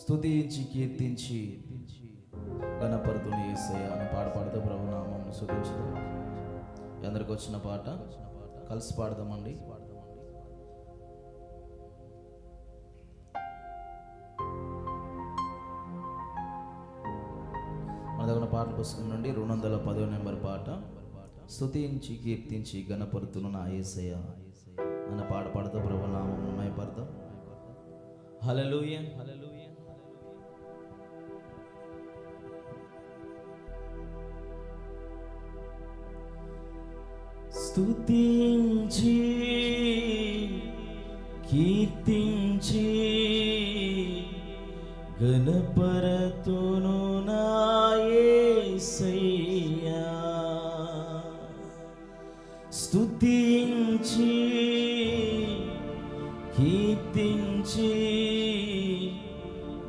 స్థుతించి కీర్తించి గణపరుతుని ఏసయ్య అని పాట పాడుతూ ప్రభు నామం స్తుతించుదాం. అందరికి వచ్చిన పాట కలిసి పాడదామండి. మన దగ్గర పాటల పుస్తకం నుండి రెండు వందల పదో నెంబర్ పాట. స్థుతించి కీర్తించి గణపరుతును నా ఏసయ్య అన్న పాట పాడుతూ ప్రభు నామం మయపడతాం హలలుయ హలలు స్తుతించి కీర్తించి గణపరతును నాయసయ్యా స్తుతించి కీర్తించి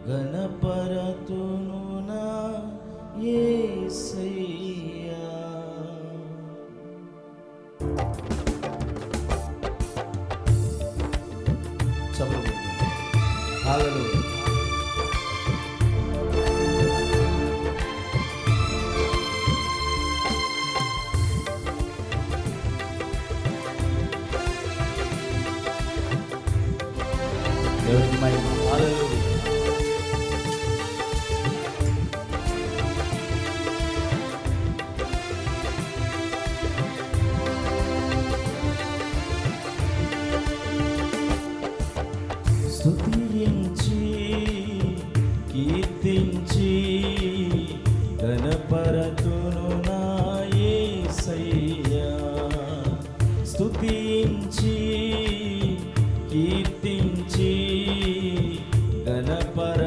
గణపరతు కీర్తించి గణపరతును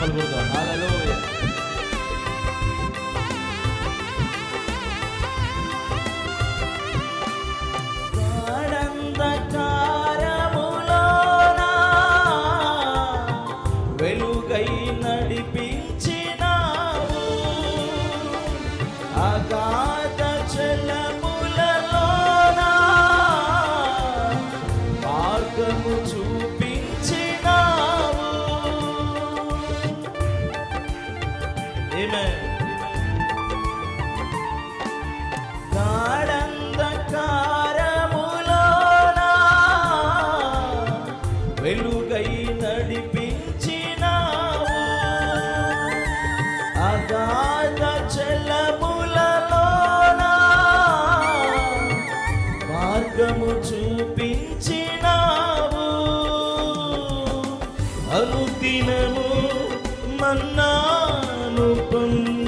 హల్లెలూయా. గాఢంధకారములోన వెలుగై నడిపించినావు అగాధ దినము మన్నాను పొంది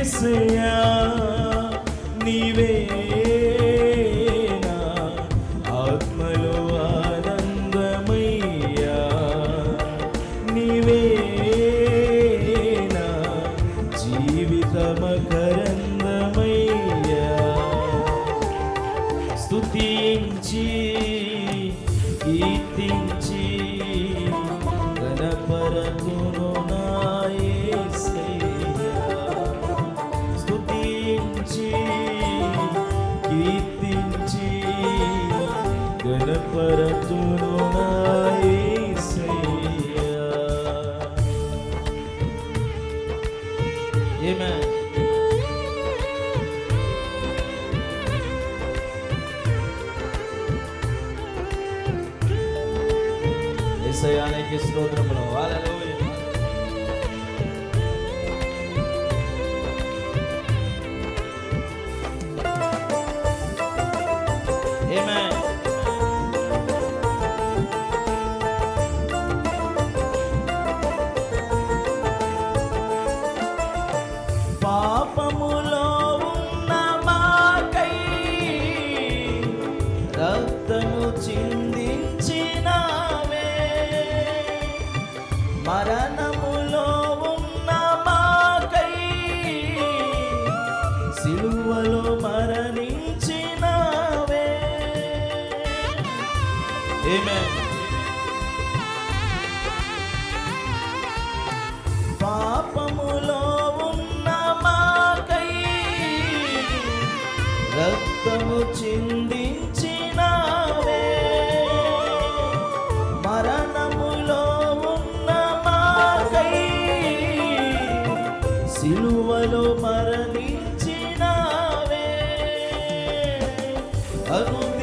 ఏసయా నీవే నా ఆత్మలో ఆనందమయ్యా నీవే నా జీవితమకరందమయ్యా కీర్తించి పాపములో ఉన్న మాకై రక్తము చిందించినవే మరణ సిలువలో మరణించినావే. అను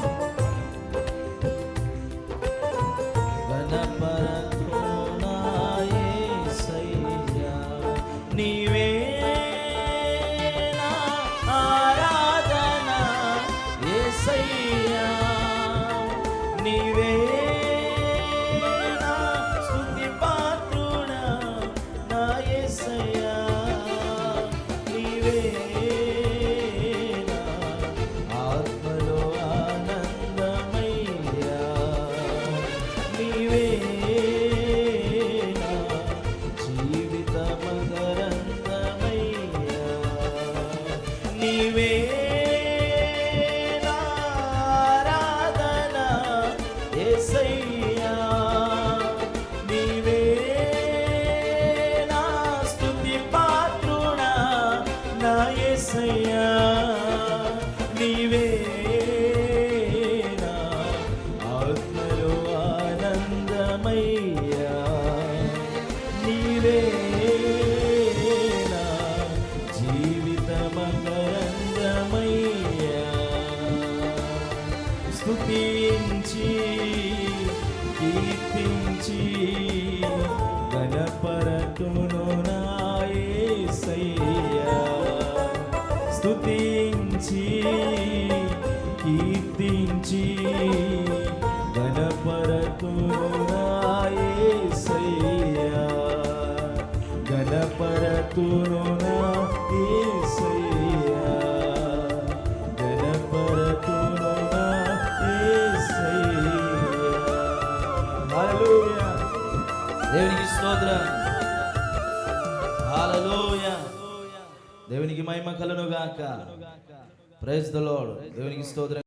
Thank you. நீவே ప్రైజ్ ద లార్డ్ దేవునికి స్తోత్రం.